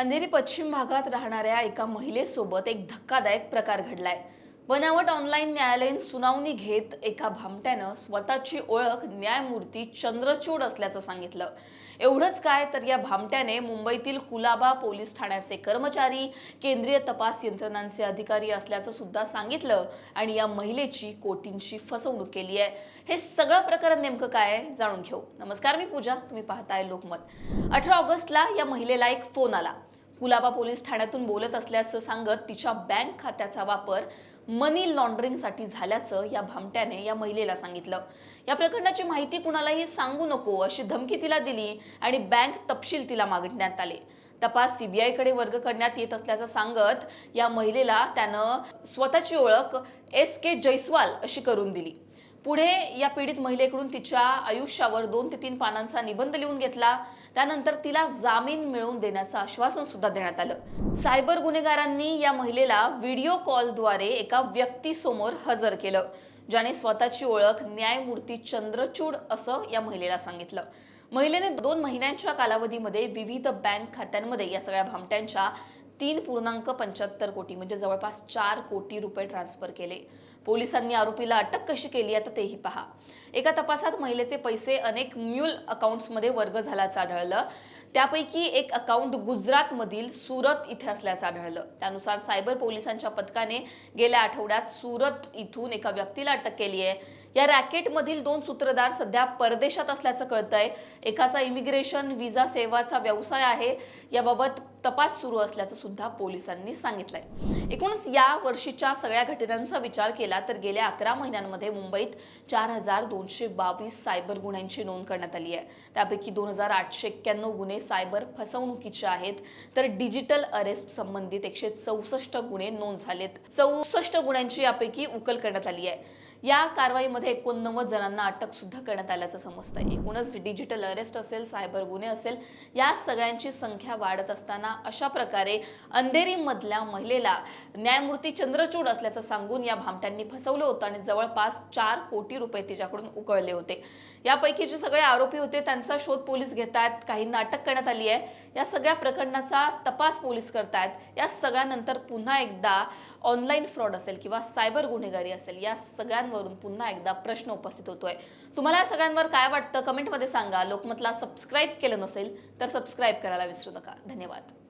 अंधेरी पश्चिम भागात राहणाऱ्या एका महिलेसोबत एक धक्कादायक प्रकार घडलाय. बनावट ऑनलाईन न्यायालयीन सुनावणी घेत एका भामट्यानं स्वतःची ओळख न्यायमूर्ती चंद्रचूड असल्याचं सांगितलं. एवढंच काय तर या भामट्याने मुंबईतील कुलाबा पोलीस ठाण्याचे कर्मचारी केंद्रीय तपास यंत्रणांचे अधिकारी असल्याचं सुद्धा सांगितलं आणि या महिलेची कोटींची फसवणूक केली आहे. हे सगळं प्रकरण नेमकं काय आहे जाणून घेऊ. नमस्कार मी पूजा. तुम्ही पाहताय लोकमत. अठरा ऑगस्टला या महिलेला एक फोन आला. कुलाबा पोलीस ठाण्यातून बोलत असल्याचं सांगत तिच्या बँक खात्याचा वापर मनी लॉन्ड्रिंगसाठी झाल्याचं या भामट्याने या महिलेला सांगितलं. या प्रकरणाची माहिती कुणालाही सांगू नको अशी धमकी तिला दिली आणि बँक तपशील तिला मागण्यात आले. तपास सीबीआयकडे वर्ग करण्यात येत असल्याचं सांगत या महिलेला त्यानं स्वतःची ओळख एस के जैस्वाल अशी करून दिली. पुढे या पीडित महिलेकडून तिच्या आयुष्यावर दोन ते तीन पानांचा निबंध लिहून घेतला. त्यानंतर तिला जामीन मिळवून देण्याचं आश्वासन सुद्धा देण्यात आलं. सायबर गुन्हेगारांनी या महिलेला व्हिडिओ कॉलद्वारे एका व्यक्तीसमोर हजर केलं ज्याने स्वतःची ओळख न्यायमूर्ती चंद्रचूड असं या महिलेला सांगितलं. महिलेने दोन महिन्यांच्या कालावधीमध्ये विविध बँक खात्यांमध्ये या सगळ्या भामट्यांच्या तीन पूर्णांक पंच्याहत्तर कोटी म्हणजे जवळपास चार कोटी रुपये ट्रान्सफर केले. पोलिसांनी आरोपीला अटक कशी केली आता तेही पहा. एका तपासात महिलेचे पैसे अनेक म्युल अकाउंट्समध्ये वर्ग झाल्याचं आढळलं. त्यापैकी एक अकाउंट गुजरातमधील सुरत इथे असल्याचं आढळलं. त्यानुसार सायबर पोलिसांच्या पथकाने गेल्या आठवड्यात सुरत इथून एका व्यक्तीला अटक केली आहे. या रॅकेटमधील दोन सूत्रधार सध्या परदेशात असल्याचं कळतंय. एकाचा इमिग्रेशन विजा सेवाचा व्यवसाय आहे. याबाबत तपास सुरू असल्याचं सुद्धा पोलिसांनी सांगितलंय. एकूणच या वर्षीच्या सगळ्या घटनांचा विचार केला तर गेल्या अकरा महिन्यांमध्ये मुंबईत चार हजार दोनशे बावीस सायबर गुन्ह्यांची नोंद करण्यात आली आहे. त्यापैकी दोन हजार आठशे एक्क्याण्णव गुन्हे सायबर फसवणुकीचे आहेत. तर डिजिटल अरेस्ट संबंधित एकशे चौसष्ट गुन्हे नोंद झालेत. चौसष्ट गुन्ह्यांची यापैकी उकल करण्यात आली आहे. या कारवाईमध्ये एकोणनव्वद जणांना अटक सुद्धा करण्यात आल्याचं समजतंय. एकूणच डिजिटल अरेस्ट असेल सायबर गुन्हे असेल या सगळ्यांची संख्या वाढत असताना अशा प्रकारे अंधेरीमधल्या महिलेला न्यायमूर्ती चंद्रचूड असल्याचं सांगून या भामट्यांनी फसवलं होतं आणि जवळपास चार कोटी रुपये तिच्याकडून उकळले होते. यापैकी जे सगळे आरोपी होते त्यांचा शोध पोलीस घेत आहेत काहींना अटक करण्यात आली आहे. या सगळ्या प्रकरणाचा तपास पोलीस करतायत. या सगळ्यानंतर पुन्हा एकदा ऑनलाईन फ्रॉड असेल किंवा सायबर गुन्हेगारी असेल या सगळ्यांवरून पुन्हा एकदा प्रश्न उपस्थित होतोय. तुम्हाला या सगळ्यांवर काय वाटतं? कमेंटमध्ये सांगा. लोकमतला सबस्क्राईब केलं नसेल तर सबस्क्राईब करायला विसरू नका. धन्यवाद.